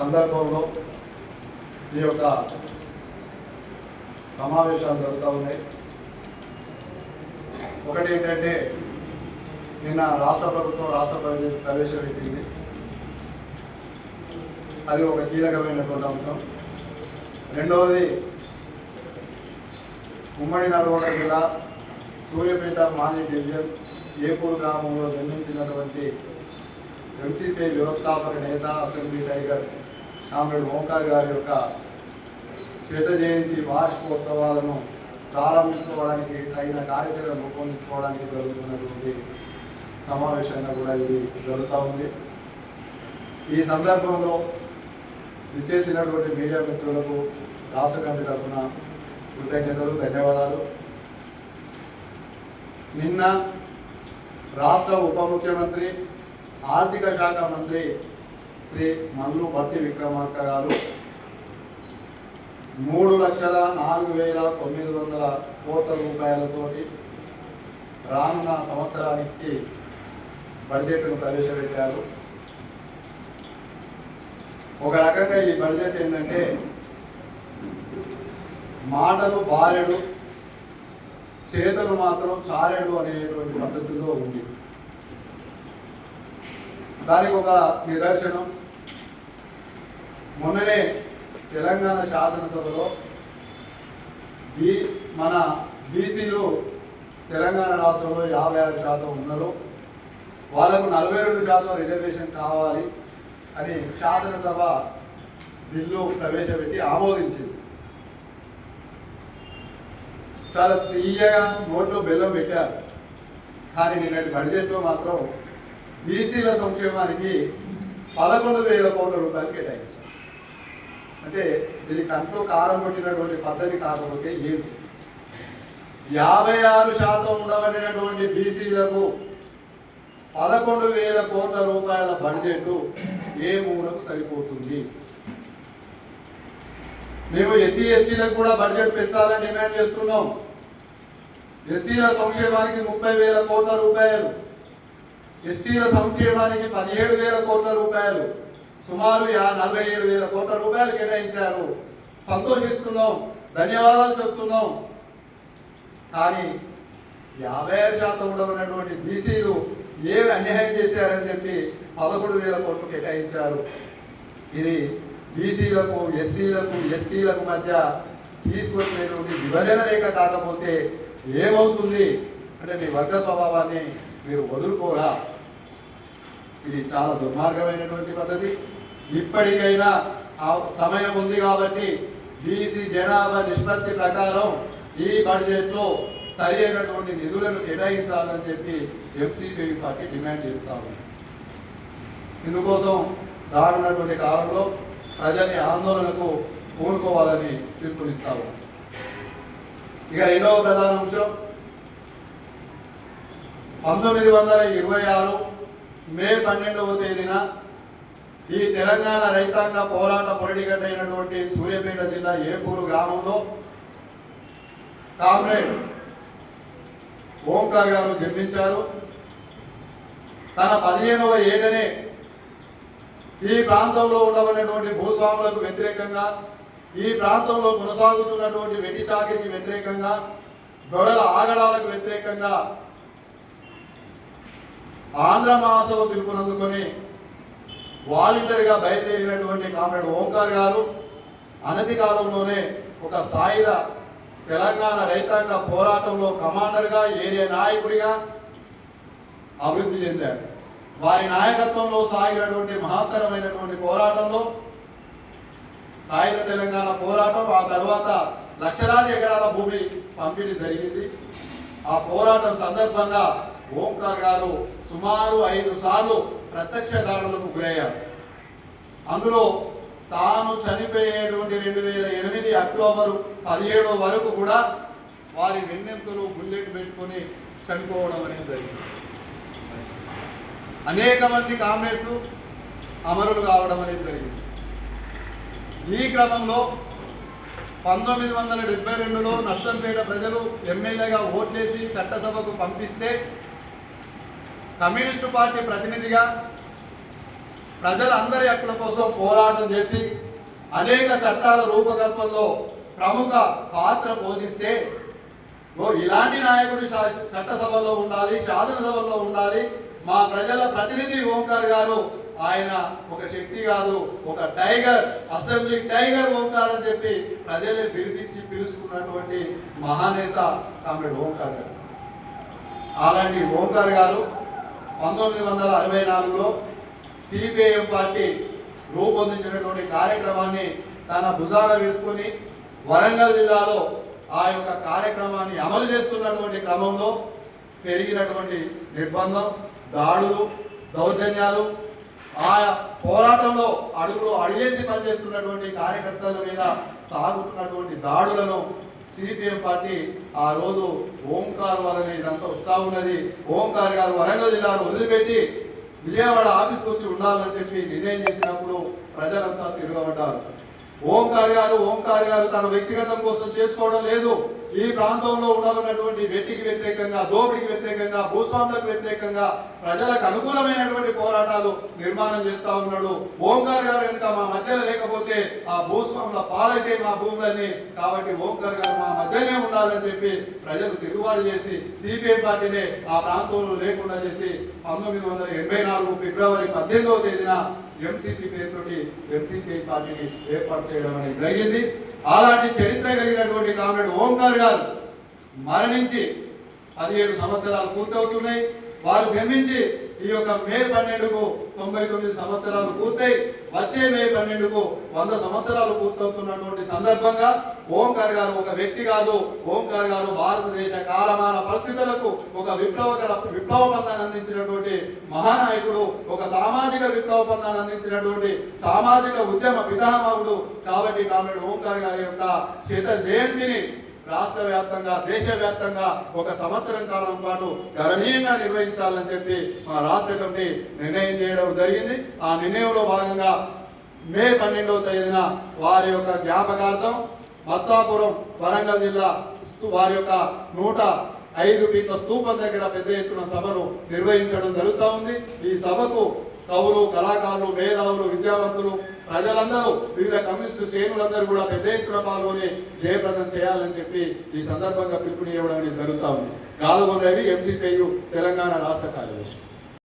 సందర్భంలో ఈ యొక్క సమావేశాలు జరుగుతూ ఉన్నాయి. ఒకటి ఏంటంటే నిన్న రాష్ట్ర ప్రభుత్వం రాష్ట్ర ప్రవేశ ప్రవేశపెట్టింది. అది ఒక కీలకమైనటువంటి అంశం. రెండవది ఉమ్మడి నల్గొండ జిల్లా సూర్యపేట మాజీ డివిజన్ ఏపూరు గ్రామంలో జన్మించినటువంటి ఎంసీపీ వ్యవస్థాపక నేత అసెంబ్లీ టైగర్ కామ్రేడ్ ఓంకార్ గారి యొక్క శత జయంతి వార్షికోత్సవాలను ప్రారంభించుకోవడానికి తగిన కార్యక్రమం రూపొందించుకోవడానికి జరుగుతున్నటువంటి సమావేశంగా కూడా ఇది జరుగుతూ ఉంది. ఈ సందర్భంలో విచ్చేసినటువంటి మీడియా మిత్రులకు రాష్ట్రకంటి తరఫున కృతజ్ఞతలు ధన్యవాదాలు. నిన్న రాష్ట్ర ఉప ముఖ్యమంత్రి ఆర్థిక శాఖ మంత్రి శ్రీ మల్లు భర్తి విక్రమార్క గారు మూడు లక్షల నాలుగు వేల తొమ్మిది వందల కోట్ల రూపాయలతోటి రానున్న సంవత్సరానికి బడ్జెట్ను ప్రవేశపెట్టారు. ఒక రకంగా ఈ బడ్జెట్ ఏంటంటే మాటలు బారెడు చేతలు మాత్రం చారెడు అనేటువంటి పద్ధతిలో ఉంది. దానికి ఒక నిదర్శనం. మొన్ననే తెలంగాణ శాసనసభలో బీ మన బీసీలు తెలంగాణ రాష్ట్రంలో యాభై ఆరు శాతం ఉన్నారు. వాళ్ళకు నలభై రెండు శాతం రిజర్వేషన్ కావాలి అని శాసనసభ బిల్లు ప్రవేశపెట్టి ఆమోదించింది. చాలా తీయగా నోట్లో బెల్లం పెట్టారు. కానీ నిన్నటి బడ్జెట్లో మాత్రం బీసీల సంక్షేమానికి పదకొండు వేల కోట్ల రూపాయలు కేటాయించారు. అంటే ఇది కంట్లో కారం కొట్టినటువంటి పద్ధతి కాకపోతే ఏమిటి యాభై ఆరు శాతం ఉండబడినటువంటి బీసీలకు పదకొండు వేల కోట్ల రూపాయల బడ్జెట్ ఏ మూలకు సరిపోతుంది? మేము ఎస్సీ ఎస్టీలకు కూడా బడ్జెట్ పెంచాలని డిమాండ్ చేస్తున్నాం. ఎస్సీల సంక్షేమానికి ముప్పై వేల కోట్ల రూపాయలు. ఎస్టీల సంక్షేమానికి పదిహేడు వేల కోట్ల రూపాయలు సుమారు నలభై ఏడు వేల కోట్ల రూపాయలు కేటాయించారు. సంతోషిస్తున్నాం ధన్యవాదాలు చెప్తున్నాం. కానీ యాభై ఆరు శాతం ఉండబడినటువంటి బీసీలు ఏమి అన్యాయం చేశారని చెప్పి పదకొండు వేల కోట్లు కేటాయించారు. ఇది బీసీలకు ఎస్సీలకు ఎస్టీలకు మధ్య తీసుకొచ్చినటువంటి విభజన రేఖ కాకపోతే ఏమవుతుంది అంటే మీ వర్గ స్వభావాన్ని మీరు వదులుకోరా? ఇది చాలా దుర్మార్గమైనటువంటి పద్ధతి. ఇప్పటికైనా ఆ సమయం ఉంది కాబట్టి బీసీ జనాభా నిష్పత్తి ప్రకారం ఈ బడ్జెట్లో సరి అయినటువంటి నిధులను కేటాయించాలని చెప్పి ఎంసీపీ పార్టీ డిమాండ్ చేస్తా ఉంది. ఇందుకోసం రానున్నటువంటి కాలంలో ప్రజల్ని ఆందోళనకు పూనుకోవాలని పిలుపునిస్తాము ఇక రెండవ ప్రధాన అంశం పంతొమ్మిది వందల ఇరవై ఆరు మే పన్నెండవ తేదీన ఈ తెలంగాణ రైతాంగ పోరాట పొరడిగడ్డ అయినటువంటి సూర్యాపేట జిల్లా ఏపూరు గ్రామంలో కామ్రేడ్ ఓంకార్ గారు జన్మించారు. తన పదిహేనవ ఏటనే ఈ ప్రాంతంలో ఉండబడినటువంటి భూస్వాములకు వ్యతిరేకంగా ఈ ప్రాంతంలో కొనసాగుతున్నటువంటి వెట్టి చాకిరికి వ్యతిరేకంగా దొరల ఆగడాలకు వ్యతిరేకంగా ఆంధ్ర మహాసభ పిలుపునందుకొని వాలంటీర్గా బయలుదేరినటువంటి కామ్రేడ్ ఓంకార్ గారు అనతి కాలంలోనే ఒక సాయుధ తెలంగాణ రైతాంగ పోరాటంలో కమాండర్గా ఏరియా నాయకుడిగా అభివృద్ధి చెందారు. వారి నాయకత్వంలో సాగినటువంటి మహత్తరమైనటువంటి పోరాటంలో సాయుధ తెలంగాణ పోరాటం ఆ తర్వాత లక్షలాది ఎకరాల భూమి పంపిణీ జరిగింది. ఆ పోరాటం సందర్భంగా ఓంకార్ గారు సుమారు ఐదు సార్లు ప్రత్యక్ష దాడులకు గురయ్యారు. అందులో తాను చనిపోయేటువంటి రెండు వేల ఎనిమిది అక్టోబరు పదిహేడు వరకు కూడా వారి వెన్నెంకలు బుల్లెట్ పెట్టుకొని చనిపోవడం అనేది జరిగింది. అనేక మంది కామ్రేడ్స్ అమరులు కావడం అనేది జరిగింది. ఈ క్రమంలో పంతొమ్మిది వందల డెబ్బై రెండులో నర్సంపేట ప్రజలు ఎమ్మెల్యేగా ఓట్లేసి చట్టసభకు పంపిస్తే కమ్యూనిస్టు పార్టీ ప్రతినిధిగా ప్రజలందరి హక్కుల కోసం పోరాటం చేసి అనేక చట్టాల రూపకల్పనలో ప్రముఖ పాత్ర పోషిస్తే ఓ ఇలాంటి నాయకుడు చట్టసభలో ఉండాలి శాసనసభలో ఉండాలి. మా ప్రజల ప్రతినిధి ఓంకార్ గారు ఆయన ఒక శక్తి కాదు ఒక టైగర్ అసెంబ్లీ టైగర్ ఓంకార్ అని చెప్పి ప్రజలే బిరుదించి పిలుచుకున్నటువంటి మహానేత కామ్రేడ్ ఓంకార్ గారు. అలాంటి ఓంకార్ గారు పంతొమ్మిది వందల అరవై నాలుగులో సిపిఐఎం పార్టీ రూపొందించినటువంటి కార్యక్రమాన్ని తన భుజాన వేసుకుని వరంగల్ జిల్లాలో ఆ యొక్క కార్యక్రమాన్ని అమలు చేస్తున్నటువంటి క్రమంలో పెరిగినటువంటి నిర్బంధం దాడులు దౌర్జన్యాలు ఆ పోరాటంలో అడుగులో అడిగేసి పనిచేస్తున్నటువంటి కార్యకర్తల మీద సాగుతున్నటువంటి దాడులను సిపిఎం పార్టీ ఆ రోజు ఓంకార్ వలన ఇదంతా వస్తూ ఉన్నది. ఓంకార్ గారు వరంగల్ జిల్లాను వదిలిపెట్టి విజయవాడ ఆఫీస్కి వచ్చి ఉండాలని చెప్పి నిర్ణయం చేసినప్పుడు ప్రజలంతా తిరగబడ్డారు. ఓంకార్ గారు ఓంకార్ గారు తన వ్యక్తిగతం కోసం చేసుకోవడం లేదు. ఈ ప్రాంతంలో ఉండవన్నటువంటి వెట్టికి వ్యతిరేకంగా దోపిడికి వ్యతిరేకంగా భూస్వాములకు వ్యతిరేకంగా ప్రజలకు అనుకూలమైనటువంటి పోరాటాలు నిర్మాణం చేస్తా ఉన్నాడు. ఓంకార్ గారు కనుక మా మధ్యలో లేకపోతే ఆ భూస్వాముల పాలైతే మా భూములన్నీ. కాబట్టి ఓంకార్ గారు మా మధ్యనే ఉండాలని చెప్పి ప్రజలు తిరుగుబాటు చేసి సిపిఎం పార్టీనే ఆ ప్రాంతంలో లేకుండా చేసి పంతొమ్మిది వందల ఎనభై నాలుగు ఫిబ్రవరి పద్దెనిమిదవ తేదీన ఎంసీపీ పేరుతోటి ఎంసీపీ పార్టీని ఏర్పాటు చేయడం అనేది జరిగింది. అలాంటి చరిత్ర కలిగినటువంటి కామ్రేడ్ ఓంకార్ గారు మరణించి పదిహేడు సంవత్సరాలు పూర్తవుతున్నాయి. వారు జన్మించి ఈ యొక్క మే పన్నెండుకు తొంభై తొమ్మిది సంవత్సరాలు పూర్తయి వచ్చే మే పన్నెండుకు వంద సంవత్సరాలు పూర్తవుతున్నటువంటి సందర్భంగా ఓంకార్ గారు ఒక వ్యక్తి కాదు. ఓంకార్ గారు భారతదేశ కాలమాన పరిస్థితులకు ఒక విప్లవకర విప్లవ పందాన్ని అందించినటువంటి మహానాయకుడు ఒక సామాజిక విప్లవ పందాన్ని అందించినటువంటి సామాజిక ఉద్యమ పితామహుడు. కాబట్టి కామ్రేడ్ ఓంకార్ గారి యొక్క శత జయంతిని రాష్ట్ర వ్యాప్తంగా దేశవ్యాప్తంగా ఒక సంవత్సరం కాలం పాటు గణనీయంగా నిర్వహించాలని చెప్పి మా రాష్ట్ర కమిటీ నిర్ణయం చేయడం జరిగింది. ఆ నిర్ణయంలో భాగంగా మే పన్నెండవ తేదీన వారి యొక్క జ్ఞాపకార్థం మత్సాపురం వరంగల్ జిల్లా వారి యొక్క నూట ఐదు ఫీట్ల స్తూపం దగ్గర పెద్ద ఎత్తున సభను నిర్వహించడం జరుగుతూ ఉంది. ఈ సభకు కవులు కళాకారులు మేధావులు విద్యావంతులు ప్రజలందరూ వివిధ కమ్యూనిస్టు శ్రేణులందరూ కూడా పెద్ద ఎత్తున పాల్గొని జయప్రదం చేయాలని చెప్పి ఈ సందర్భంగా పిలుపునివ్వడం అనేది జరుగుతూ ఉంది. గాలుగొండ రవి ఎంసీపీయు తెలంగాణ రాష్ట్ర కార్యదర్శి.